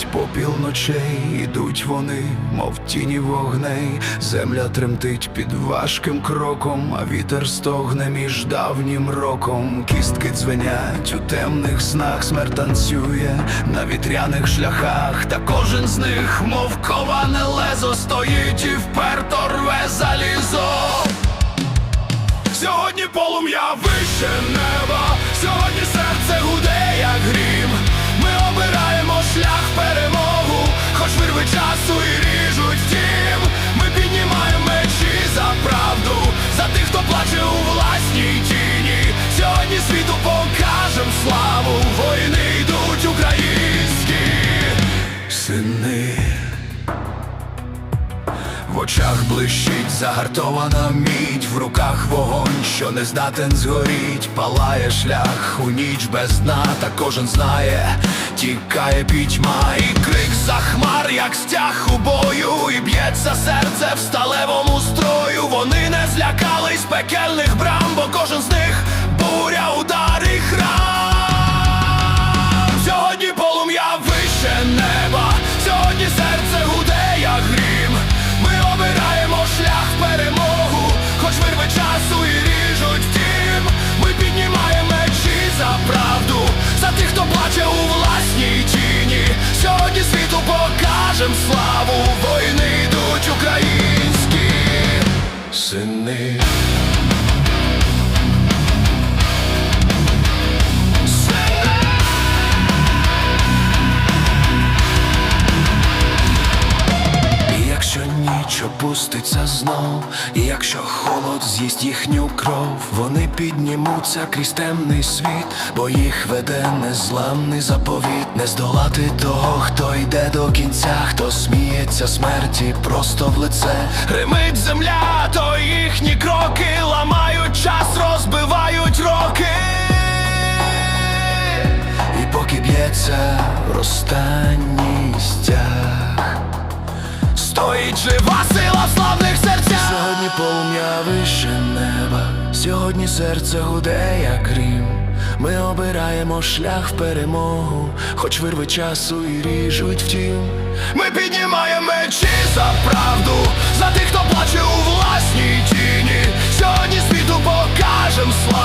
крізь попіл ночей ідуть вони, мов тіні вогней, земля тремтить під важким кроком, а вітер стогне між давнім роком. Кістки дзвенять у темних снах, смерть танцює на вітряних шляхах, та кожен з них, мов коване лезо, стоїть і вперто рве залізо. Сьогодні полум'я вище неба, сьогодні серце гуде, очах блищить загартована мідь, в руках вогонь, що не здатен згоріть, палає шлях у ніч без дна, та кожен знає, тікає пітьма, і крик за хмар, як стяг у бою, і б'ється серце в сталевому строю. Вони не злякались пекельних брам, бо кожен покажем славу, войни йдуть українські сини. Опуститься знов, і якщо холод з'їсть їхню кров, вони піднімуться крізь темний світ, бо їх веде незламний заповіт, не здолати того, хто йде до кінця, хто сміється смерті просто в лице. Гримить земля, то їхні кроки ламають час, розбивають роки. І поки б'ється останній сьогодні серце гуде, як рім. Ми обираємо шлях в перемогу, хоч вирви часу і ріжуть втім. Ми піднімаємо мечі за правду, за тих, хто плаче у власній тіні. Сьогодні світу покажем славу